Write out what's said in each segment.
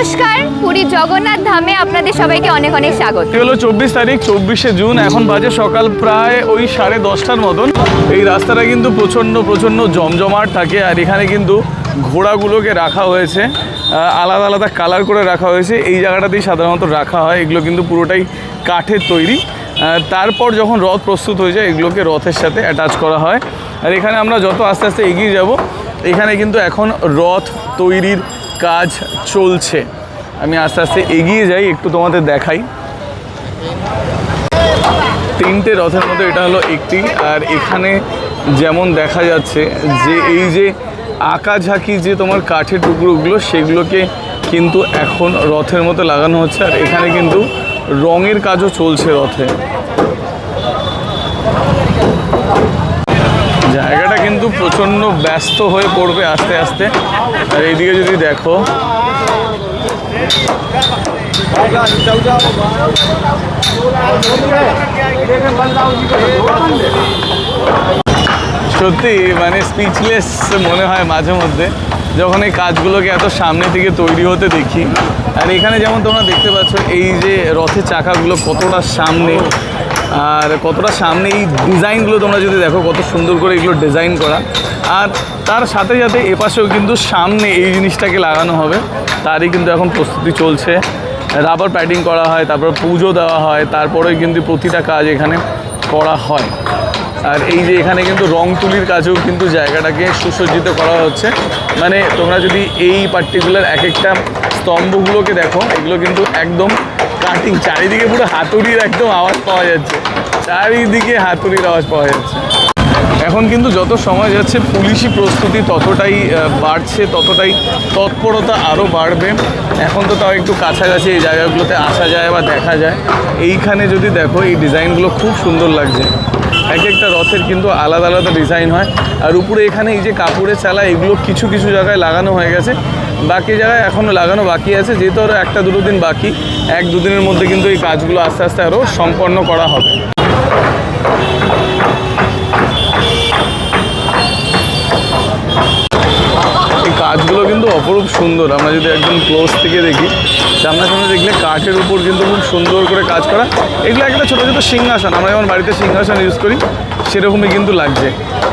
নমস্কার, পুরী জগন্নাথ ধামে আপনাদের সবাইকে অনেক অনেক স্বাগত। হলো চব্বিশ তারিখ, চব্বিশে জুন, এখন বাজে সকাল প্রায় ওই সাড়ে দশটার মতন। এই রাস্তাটা কিন্তু প্রচণ্ড প্রচণ্ড জমজমাট থাকে আর এখানে কিন্তু ঘোড়াগুলোকে রাখা হয়েছে আলাদা আলাদা কালার করে রাখা হয়েছে। এই জায়গাটাতেই সাধারণত রাখা হয়, এগুলো কিন্তু পুরোটাই কাঠের তৈরি। তারপর যখন রথ প্রস্তুত হয়ে যায়, এগুলোকে রথের সাথে অ্যাটাচ করা হয়। আর এখানে আমরা যত আস্তে আস্তে এগিয়ে যাব, এখানে কিন্তু এখন রথ তৈরির কাজ চলছে। আমি আস্তে আস্তে এগিয়ে যাই, একটু তোমাদের দেখাই। তিনটে রথের মধ্যে এটা হলো একটি, আর এখানে যেমন দেখা যাচ্ছে যে এই যে আঁকাঝাঁকি যে তোমার কাঠের টুকরোগুলো, সেগুলোকে কিন্তু এখন রথের মতো লাগানো হচ্ছে, আর এখানে কিন্তু রঙের কাজও চলছে রথে। কিন্তু প্রচণ্ড ব্যস্ত হয়ে পড়বে আস্তে আস্তে। আর এইদিকে যদি দেখো। সত্যি মানে স্পিচলেস মনে হয় মাঝে মধ্যে, যখন এই কাজগুলোকে এত সামনে থেকে তৈরি হতে দেখি। আর এখানে যেমন তোমরা দেখতে পাচ্ছ, এই যে রথের চাকাগুলো কতটা সামনে আর কতটা সামনে এই ডিজাইনগুলো তোমরা যদি দেখো, কত সুন্দর করে এগুলো ডিজাইন করা। আর তার সাথে সাথে এপাশেও কিন্তু সামনে এই জিনিসটাকে লাগানো হবে। তারই কিন্তু এখন প্রস্তুতি চলছে। রাবার প্যাডিং করা হয়, তারপর পুজো দেওয়া হয় তারপরে কিন্তু প্রতিটা কাজ এখানে করা হয়। আর এই যে এখানে কিন্তু রং তুলির কাজেও কিন্তু জায়গাটাকে সুসজ্জিত করা হচ্ছে। মানে তোমরা যদি এই পার্টিকুলার এক একটা স্তম্ভগুলোকে দেখো, এগুলো কিন্তু একদম কাটিং, চারিদিকে পুরো হাতুড়ির একদম আওয়াজ পাওয়া যাচ্ছে। চারিদিকে হাতুড়ির আওয়াজ পাওয়া যাচ্ছে। এখন কিন্তু যত সময় যাচ্ছে, পুলিশি প্রস্তুতি ততটাই বাড়ছে, ততটাই তৎপরতা আরও বাড়বে। এখন তো তাও একটু কাছাকাছি এই জায়গাগুলোতে আসা যায় বা দেখা যায়। এইখানে যদি দেখো, এই ডিজাইনগুলো খুব সুন্দর লাগছে। এক একটা রথের কিন্তু আলাদা আলাদা ডিজাইন হয়। আর উপরে এখানে এই যে কাপড়ের চালা, এগুলো কিছু কিছু জায়গায় লাগানো হয়ে গেছে। বাকি জায়গায় এখনও লাগানো বাকি আছে, যেহেতু আরও একটা দুটো দিন বাকি, এক দুদিনের মধ্যে কিন্তু এই কাজগুলো আস্তে আস্তে আরও সম্পন্ন করা হবে। অপরূপ সুন্দর। আমরা যদি একদম ক্লোজ থেকে দেখি, সামনাসামনি দেখলে কাঠের উপর কিন্তু খুব সুন্দর করে কাজ করা। এগুলো একটা ছোটো ছোটো সিংহাসন। আমরা যেমন বাড়িতে সিংহাসন ইউজ করি, সেরকমই কিন্তু লাগছে।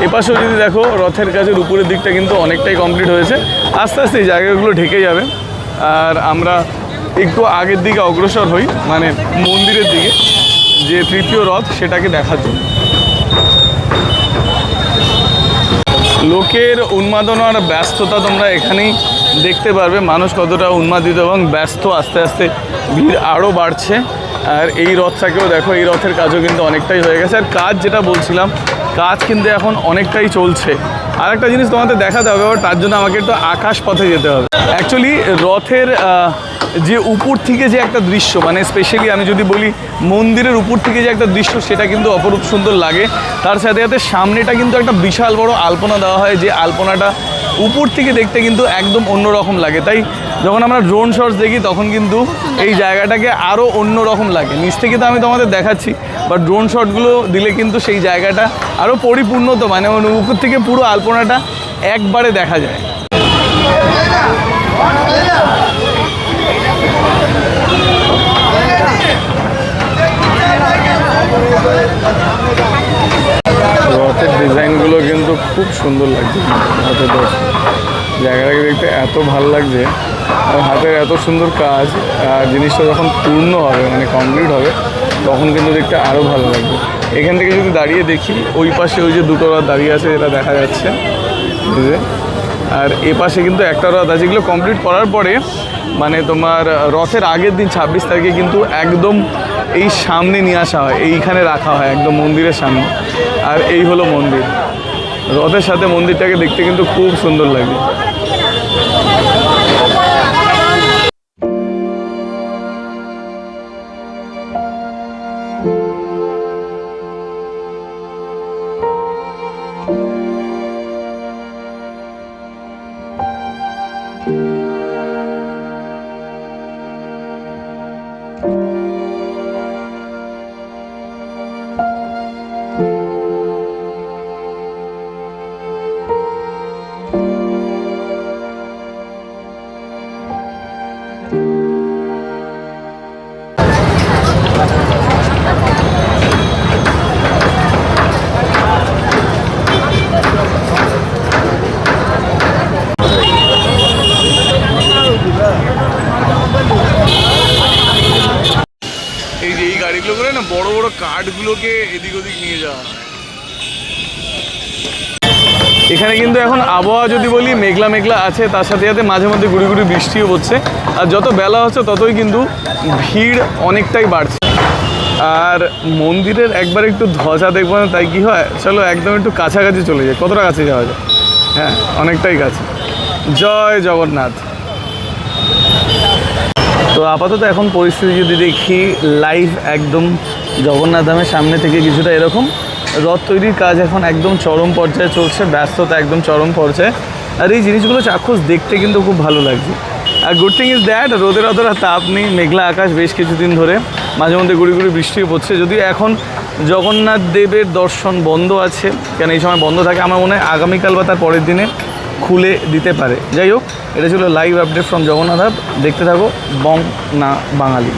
এপাশেও যদি দেখো, রথের কাজের উপরের দিকটা কিন্তু অনেকটাই কমপ্লিট হয়েছে। আস্তে আস্তে এই জায়গাগুলো ঢেকে যাবে। আর আমরা একটু আগের দিকে অগ্রসর হই মানে মন্দিরের দিকে, যে তৃতীয় রথ সেটাকে দেখার জন্য। লোকের উন্মাদনার ব্যস্ততা তোমরা এখানেই দেখতে পারবে। মানুষ কতটা উন্মাদিত এবং ব্যস্ত, আস্তে আস্তে ভিড় আরও বাড়ছে। আর এই রথটাকেও দেখো, এই রথের কাজও কিন্তু অনেকটাই হয়ে গেছে। আর কাজ যেটা বলছিলাম, কাজ কিন্তু এখন অনেকটাই চলছে। আর একটা জিনিস তোমাদের দেখাতে হবে আবার তার জন্য আমাকে একটু আকাশ পথে যেতে হবে। অ্যাকচুয়ালি রথের যে উপর থেকে যে একটা দৃশ্য মানে স্পেশালি আমি যদি বলি মন্দিরের উপর থেকে যে একটা দৃশ্য, সেটা কিন্তু অপরূপ সুন্দর লাগে। তার সাথে সাথে সামনেটা কিন্তু একটা বিশাল বড় আলপনা দেওয়া হয়, যে আলপনাটা উপর থেকে দেখতে কিন্তু একদম অন্যরকম লাগে। তাই যখন আমরা ড্রোন শটস দেখি, তখন কিন্তু এই জায়গাটাকে আরও অন্যরকম লাগে। নিচ থেকে তো আমি তোমাদের দেখাচ্ছি বাট ড্রোন শটগুলো দিলে কিন্তু সেই জায়গাটা আরও পরিপূর্ণত মানে উপর থেকে পুরো আলপনাটা একবারে দেখা যায়। রথের ডিজাইনগুলো কিন্তু খুব সুন্দর লাগছে। রথ জায়গাটাকে দেখতে এত ভালো লাগছে। আর হাতের এত সুন্দর কাজ জিনিসটা যখন পূর্ণ হবে মানে কমপ্লিট হবে তখন কিন্তু দেখতে আরও ভালো লাগবে। এখান থেকে যদি দাঁড়িয়ে দেখি, ওই পাশে ওই যে দুটো রথ দাঁড়িয়ে আছে যেটা দেখা যাচ্ছে। আর এ পাশে কিন্তু একটা রথ আছে, এগুলো কমপ্লিট করার পরে মানে তোমার রথের আগের দিন ছাব্বিশ তারিখে কিন্তু একদম এই সামনে নিয়ে আসা হয়, এইখানে রাখা হয়, একদম মন্দিরের সামনে। আর এই হলো মন্দির। রথের সাথে মন্দিরটাকে দেখতে কিন্তু খুব সুন্দর লাগে। গাড়িগুলো করে না বড় বড় কাঠগুলোকে এদিক ওদিক নিয়ে যাওয়া হয়। এখানে কিন্তু এখন আবহাওয়া যদি বলি মেঘলা মেঘলা আছে, তার সাথে সাথে মাঝে মধ্যে গুড়ি গুড়ি বৃষ্টিও পড়ছে আর যত বেলা হচ্ছে ততই কিন্তু ভিড় অনেকটাই বাড়ছে। আর মন্দিরের একবার একটু ধ্বজা দেখব না, তাই কি হয়? চলো একদম একটু কাছাকাছি চলে যায় কতটা কাছে যাওয়া যায়? হ্যাঁ অনেকটাই কাছে। জয় জগন্নাথ। তো আপাতত এখন পরিস্থিতি যদি দেখি লাইভ একদম জগন্নাথ ধামের সামনে থেকে কিছুটা এরকম। রথ তৈরির কাজ এখন একদম চরম পর্যায়ে চলছে, ব্যস্ততা একদম চরম পর্যায়ে। আর এই জিনিসগুলো চাক্ষুষ দেখতে কিন্তু খুব ভালো লাগছে। আর গুড থিং ইজ দ্যাট রোদের অতটা তাপ নেই, মেঘলা আকাশ বেশ কিছুদিন ধরে। মাঝে মধ্যে গুড়ি গুড়ি বৃষ্টিও পড়ছে। যদিও এখন জগন্নাথ দেবের দর্শন বন্ধ আছে, কেন এই সময় বন্ধ থাকে আমার মনে হয় আগামীকাল বা তার পরের দিনে। খুলে দিতে পারে। যাই হোক, এটা ছিল লাইভ আপডেট ফ্রম জগন্নাথ দেখতে থাকো, বং না বাঙালি।